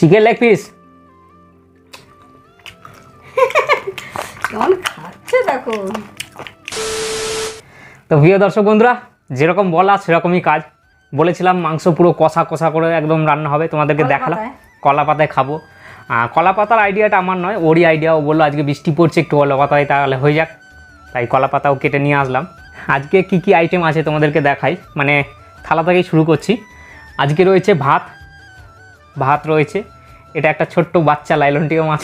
Chicken leg piece কেমন খাচ্ছে দেখো। তো প্রিয় দর্শক বন্ধুরা যেরকম বলা সেরকমই কাজ। বলেছিলাম মাংস পুরো কষা কষা করে একদম রান্না হবে তোমাদেরকে দেখালাম? কলা পাতায় খাব। কলা পাতার আইডিয়াটা আমার নয় ওরই আইডিয়া। ও বলল আজকে বৃষ্টি পড়ছে একটু কলা পাতায় তাহলে হয়ে যাক। তাই কলা পাতাও কেটে নিয়ে আসলাম। আজকে কি কি আইটেম আছে তোমাদেরকে দেখাই। মানে থালা থেকেই শুরু করছি। আজকে রয়েছে ভাত ভাত রয়েছে। এটা একটা ছোট্ট বাচ্চা লাইলনটিও মাছ।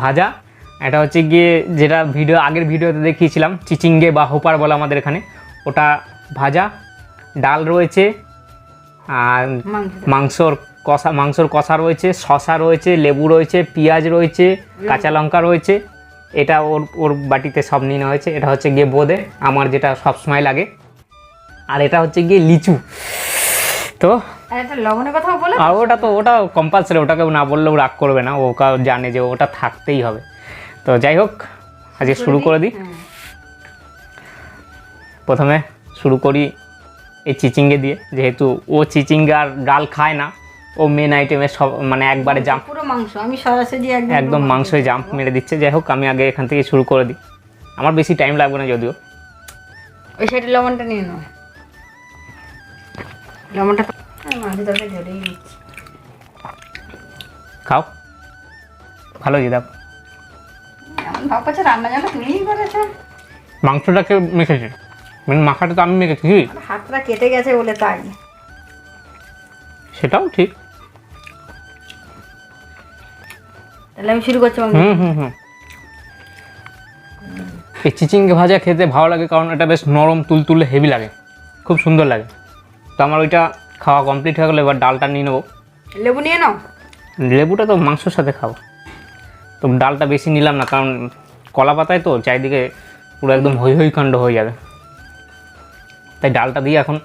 ভাজা। এটা হচ্ছে গিয়ে যেটা ভিডিও আগের ভিডিওতে দেখিয়েছিলাম চিচিঙ্গে বা হোপার বলে আমাদের এখানে। ওটা ভাজা। ডাল রয়েছে। আর মাংসর কষা মাংসর কষা রয়েছে শশা রয়েছে লেবু রয়েছে পেঁয়াজ রয়েছে কাঁচা লঙ্কা রয়েছে। এটা ওর ওর বাটিতে সব নিয়ে নেওয়া হয়েছে। এটা হচ্ছে গিয়ে বোঁদে। আমার যেটা সব সময় লাগে। আর এটা হচ্ছে গিয়ে লিচু। তো আর ওটা তো ওটা কম্পালসারি ওটাকে না বললেও রাগ করবে না ও কাউ জানে যে ওটা থাকতেই হবে। তো যাই হোক আজকে শুরু করে দিই। হ্যাঁ। প্রথমে শুরু করি এই চিচিঙ্গে দিয়ে যেহেতু ও চিচিঙ্গে আর ডাল খায় না ও মেন আইটেমে সব মানে একবারে জাম্প পুরো মাংস আমি সরাসরি একদম একদম মাংসই জাম্প মেরে দিচ্ছে। যাই হোক আমি আগে এখান থেকে শুরু করে দিই। আমার বেশি টাইম লাগবে না যদিও। ওই সাইডে লবণটা নিয়ে নাও। লবণটা মাঝে দিচ্ছি খাও। ভালো যে দেখো এমন ভাব রান্না তুমিই করেছ। মাংসটাকে মেখেছি? মানে মাখাটা তো আমি মেখেছি কি? হাতটা কেটে গেছে বলে তাই। সেটাও ঠিক। তাহলে আমি শুরু করছি হুম হুম হুম। এই চিচিঙ্গে ভাজা খেতে ভালো লাগে কারণ এটা বেশ নরম তুলতুলে হেভি লাগে। খুব সুন্দর লাগে। তো আমার ওইটা খাওয়া কমপ্লিট হয়ে গেলো এবার ডালটা নিয়ে নেব। লেবু নিয়ে নাও। লেবুটা তো মাংসর সাথে খাব। তো ডালটা বেশি নিলাম না কারণ কলা পাতায় তো চারিদিকে পুরো একদম হই হই কাণ্ড হয়ে যাবে। তাই ডালটা দিয়ে এখন।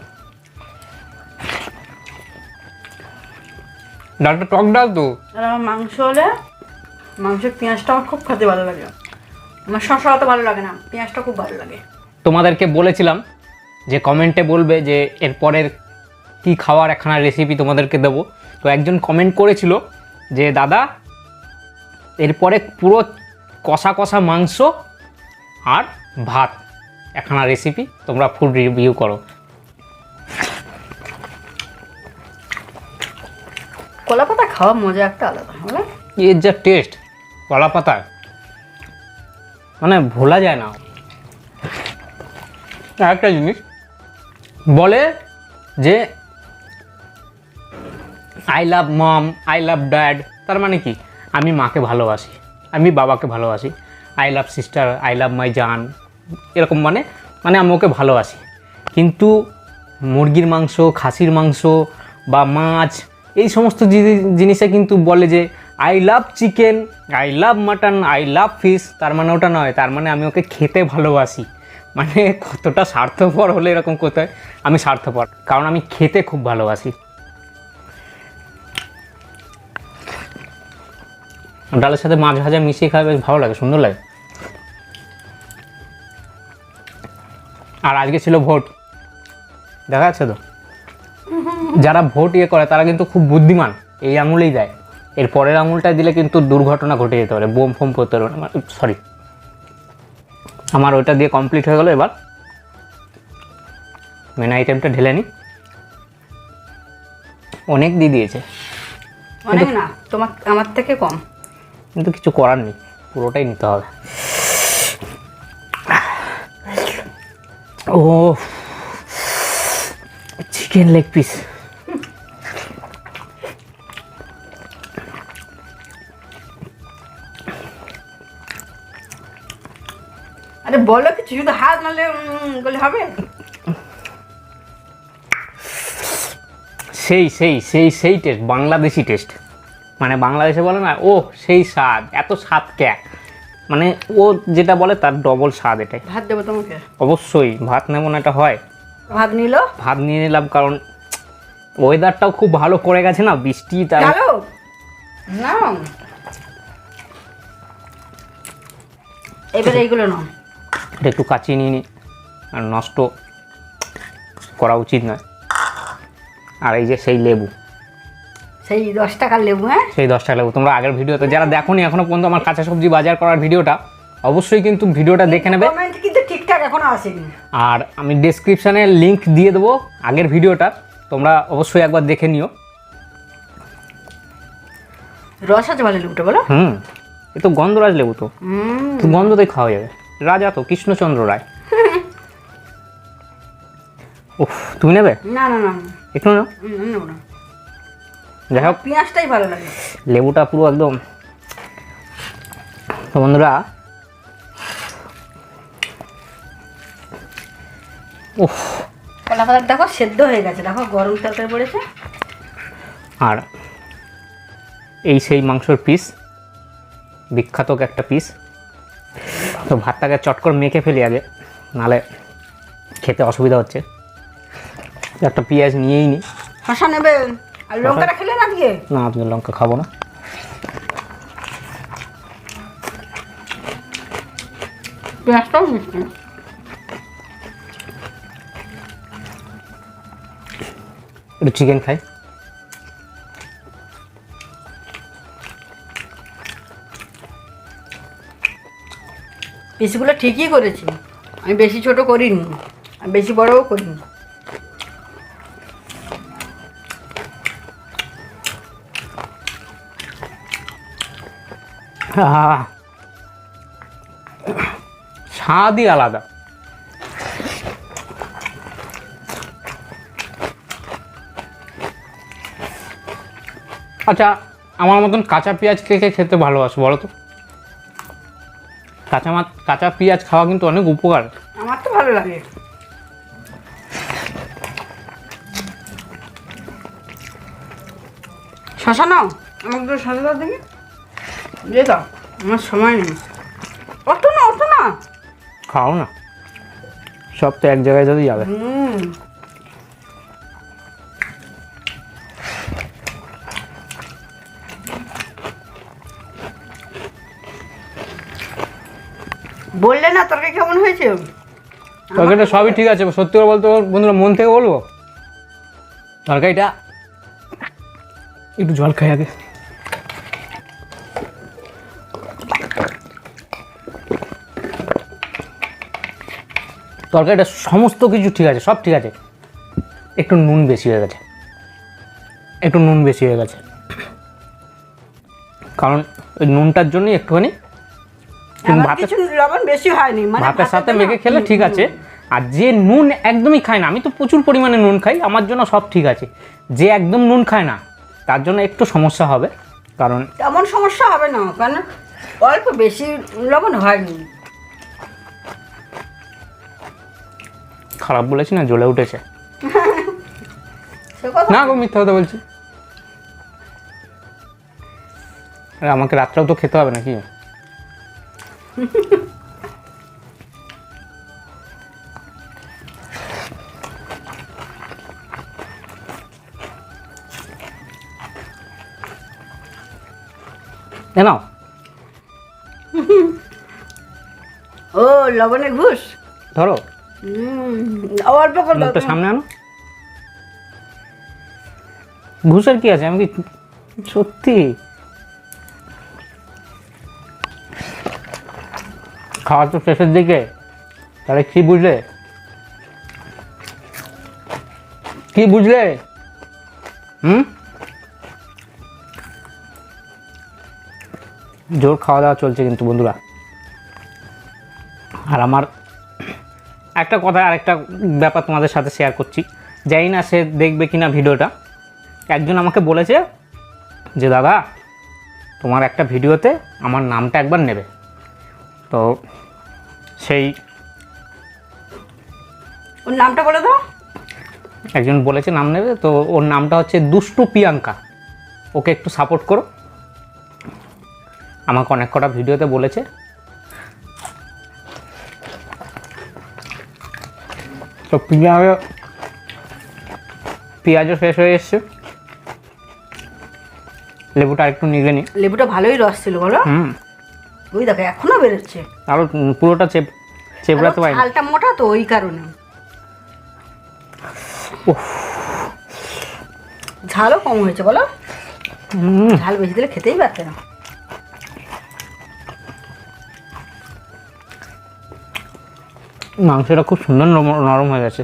ডালটা টক ডাল তো? মাংস হলে মাংসের পেঁয়াজটা আমার খুব খেতে ভালো লাগে। আমার শশা অত ভালো লাগে না পেঁয়াজটা খুব ভালো লাগে। তোমাদেরকে বলেছিলাম যে কমেন্টে বলবে যে এরপরের কী খাওয়ার একখানা রেসিপি তোমাদেরকে দেবো। তো একজন কমেন্ট করেছিল যে দাদা এরপরে পুরো কষা কষা মাংস আর ভাত একখানা রেসিপি তোমরা ফুড রিভিউ করো। কলা পাতা খাওয়া মজা একটা আলাদা বলে এর যা টেস্ট কলা পাতার মানে ভোলা যায় না। একটা জিনিস বলে যে I love mom I love dad তার মানে কি? আমি মাকে ভালোবাসি, আমি বাবাকে ভালোবাসি I love sister I love my জান, এরকম মানে মানে আমি ওকে ভালোবাসি। কিন্তু মুরগির মাংস, খাসির মাংস বা মাছ, এই সমস্ত জিনিসে কিন্তু বলে যে I love chicken I love mutton I love fish তার মানে ওটা নয়, তার মানে আমি ওকে খেতে ভালোবাসি। মানে কতটা স্বার্থপর হলে এরকম কোথায় আমি স্বার্থপর, কারণ আমি খেতে খুব ভালোবাসি। ডালের সাথে মাছ ভাজা মিশিয়ে খাওয়া বেশ ভালো লাগে, সুন্দর লাগে। আর আজকে ছিল ভোট। দেখা যাচ্ছে তো? যারা ভোট ইয়ে করে, তারা কিন্তু খুব বুদ্ধিমান। এই আঙুলেই দেয় এর পরের আঙুলটা দিলে কিন্তু দুর্ঘটনা ঘটে যেতে পারে। বোম ফোম করতে পারে না সরি আমার ওইটা দিয়ে কমপ্লিট হয়ে গেল এবার। মেন আইটেমটা ঢেলে নিই অনেক দিয়ে দিয়েছে। অনেক না তোমার আমার থেকে কম। কিন্তু কিছু করার নেই পুরোটাই নিতে হবে। ও চিকেন লেগ পিস আরে বলো কিছু শুধু হাত নালে বলে হবে? সেই সেই সেই সেই টেস্ট বাংলাদেশি টেস্ট মানে বাংলাদেশে বলে না ও সেই স্বাদ এত স্বাদ ক্যা মানে ও যেটা বলে তার ডবল স্বাদ এটাই। ভাত দেবো তোমাকে? অবশ্যই ভাত নেব না এটা হয়। ভাত নিল? ভাত নিয়ে নিলাম কারণ ওয়েদারটাও খুব ভালো করে গেছে না বৃষ্টি তার না এবারে এইগুলো নাও। এটা একটু কাচিয়ে নিয়ে নিই আর নষ্ট করা উচিত নয়। আর এই যে সেই লেবু। সেই দশ টাকার লেবু হ্যাঁ? সেই দশ টাকা লেবু। তোমরা আগের ভিডিওতে যারা দেখোনি এখনও পর্যন্ত আমার কাঁচা সবজি বাজার করার ভিডিওটা অবশ্যই কিন্তু ভিডিওটা দেখে নেবে। কিন্তু ঠিকঠাক এখনও আসেনি। আর আমি ডেসক্রিপশানে লিংক দিয়ে দেবো আগের ভিডিওটা তোমরা অবশ্যই একবার দেখে নিও। রস আছে ভালো লেবুটা বলো? হুম এ তো গন্ধরাজ লেবু তো। গন্ধতেই খাওয়া যাবে। রাজা তো কৃষ্ণচন্দ্র রায়। উফ তুমি নেবে? না না না। একটু না। যাই হোক। পেঁয়াজটাই ভালো লাগে। লেবুটা পুরো একদম। তো বন্ধুরা উফ। কলা পাতাটা দেখো সেদ্ধ হয়ে গেছে দেখো গরম তরকারি পড়েছে। আর এই সেই মাংসর পিস বিখ্যাত একটা পিস তো ভাতটাকে চট করে মেখে ফেলি আগে নালে খেতে অসুবিধা হচ্ছে। একটা পেঁয়াজ নিয়েই নি। শশা নেবে আর লঙ্কাটা খেলে না আজকে? না আপনি লঙ্কা খাব না। পেঁয়াজটাও মিষ্টি একটু চিকেন খাই। পিসগুলো ঠিকই করেছি। আমি বেশি ছোট করিনি আমি বেশি বড়ও করিনি। স্বাদই আলাদা। আচ্ছা আমার মতন কাঁচা পেঁয়াজ কে কে খেতে ভালোবাসো বলো তো? কাঁচা মাছ কাঁচা পেঁয়াজ খাওয়া কিন্তু অনেক উপকার। আমার তো ভালো লাগে। শশা নাও। আমাকে শশা দাও দিয়ে দাও আমার সময় নেই। অত না অত না। খাও না। সব তো এক জায়গায় যদি যাবে। হুম। বললে না তরকারি কেমন হয়েছে? তরকারিটা সবই ঠিক আছে সত্যি করে বলতে বন্ধুরা মন থেকে বলব? তরকারিটা একটু জল খাই আগে। তরকারিটা সমস্ত কিছু ঠিক আছে সব ঠিক আছে। একটু নুন বেশি হয়ে গেছে। একটু নুন বেশি হয়ে গেছে। কারণ ওই নুনটার জন্যই একটুখানি ভাতের লবণ বেশি হয়নি মানে ভাতের সাথে মেখে খেলে ঠিক আছে। আর যে নুন একদমই খায় না আমি তো প্রচুর পরিমাণে নুন খাই আমার জন্য সব ঠিক আছে। যে একদম নুন খায় না তার জন্য একটু সমস্যা হবে কারণ তেমন সমস্যা হবে না কারণ অল্প বেশি লবণ হয়নি। খারাপ বলেছি না জ্বলে উঠেছে। না গো মিথ্যা কথা বলছি। আমাকে রাত্রেও তো খেতে হবে নাকি? নাও। ও লবণের ঘুষ। ধরো। অল্প করে দাও সামনে আনো। ঘুষের কি আছে? আমি কি সত্যি? খাওয়া তো শেষের দিকে। তাহলে কি বুঝলে? কি বুঝলে? হুম? জোর খাওয়া দাওয়া চলছে কিন্তু বন্ধুরা। আর আমার একটা কথা আর একটা ব্যাপার তোমাদের সাথে শেয়ার করছি। জানি না সে দেখবে কি না ভিডিওটা। একজন আমাকে বলেছে যে দাদা তোমার একটা ভিডিওতে আমার নামটা একবার নেবে। তো সেই ওর নামটা বলে দাও। একজন বলেছে নাম নেবে তো ওর নামটা হচ্ছে দুষ্টু প্রিয়াঙ্কা। ওকে একটু সাপোর্ট করো। আমাকে অনেক কটা ভিডিওতে বলেছে। তো পেঁয়াজ পেঁয়াজও শেষ হয়ে এসছে। লেবুটা একটু নিগে নি। লেবুটা ভালোই রস ছিল বলো? হুম। ওই দেখো এখনও বেরোচ্ছে। আরও পুরোটা চেপ চেপড়াতে পারি হালটা মোটা তো ওই কারণে। ঝালও কম হয়েছে বলো? ঝাল বেশি দিলে খেতেই পারছে না। মাংসটা খুব সুন্দর নরম- নরম হয়ে গেছে।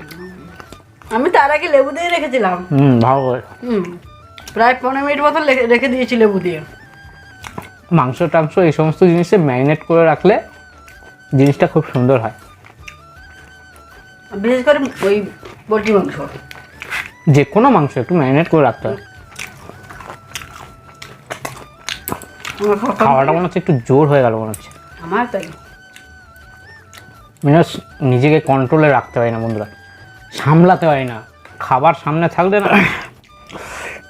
আমি তার আগে লেবু দিয়ে রেখেছিলাম। হুম ভালো করে। হুম প্রায় পনেরো মিনিট মতো রেখে- দিয়েছি লেবু দিয়ে। মাংস টাংস এই সমস্ত জিনিসে ম্যারিনেট করে রাখলে জিনিসটা খুব সুন্দর হয়। বিশেষ করে ওই পোলট্রি মাংস। যে কোনো মাংস একটু ম্যারিনেট করে রাখতে হয়। আমার খাওয়াটা মনে হচ্ছে একটু জোর হয়ে গেল মনে হচ্ছে। আমার তাই। মানে নিজেকে কন্ট্রোলে রাখতে পারি না বন্ধুরা। সামলাতে পারি না। খাবার সামনে থাকলে না।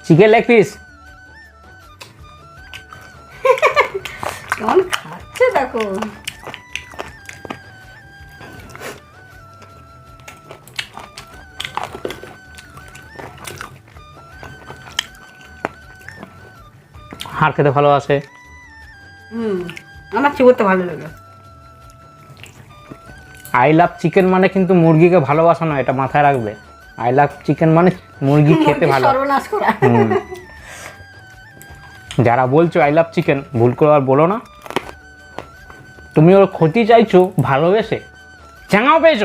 চিকেন লেগ পিস খাচ্ছে দেখো। হাড় খেতে ভালোবাসে হুম আমার চিবোতে ভালো লাগে। আই লাভ চিকেন মানে কিন্তু মুরগিকে ভালোবাসা নয় এটা মাথায় রাখবে। আই লাভ চিকেন মানে মুরগি খেতে ভালো। যারা বলছো আই লাভ চিকেন ভুল করে আর বলো না। তুমি ওর ক্ষতি চাইছো ভালোবেসে। চাঙাও পেয়েছ।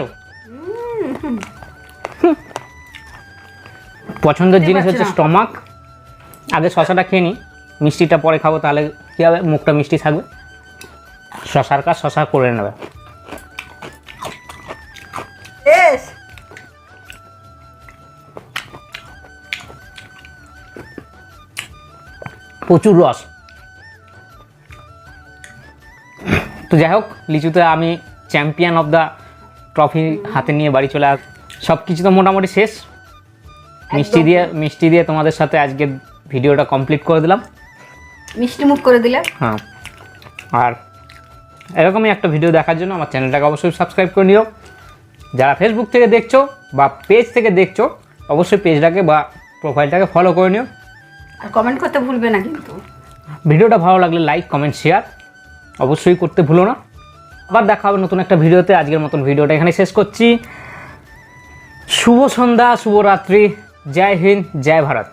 পছন্দের জিনিস হচ্ছে স্টমাক। আগে শশাটা খেয়ে নিই মিষ্টিটা পরে খাব তাহলে কী হবে? মুখটা মিষ্টি থাকবে। শশার কাজ শশা করে নেবে। প্রচুর রস। তো যাই হোক লিচুতে আমি চ্যাম্পিয়ন অফ দ্য ট্রফি হাতে নিয়ে বাড়ি চলে আস সব কিছু তো মোটামুটি শেষ। মিষ্টি দিয়ে মিষ্টি দিয়ে তোমাদের সাথে আজকে ভিডিওটা কমপ্লিট করে দিলাম। মিষ্টি মুখ করে দিলে? হ্যাঁ। আর এরকমই একটা ভিডিও দেখার জন্য আমার চ্যানেলটাকে অবশ্যই সাবস্ক্রাইব করে নিও। যারা ফেসবুক থেকে দেখছ বা পেজ থেকে দেখছ অবশ্যই পেজটাকে বা প্রোফাইলটাকে ফলো করে নিও। আর কমেন্ট করতে ভুলবে না কিন্তু। ভিডিওটা ভালো লাগলে লাইক কমেন্ট শেয়ার অবশ্যই করতে ভুলো না। আবার দেখা হবে নতুন একটা ভিডিওতে। আজকের মতন ভিডিওটা এখানে শেষ করছি। শুভ সন্ধ্যা শুভরাত্রি জয় হিন্দ, জয় ভারত।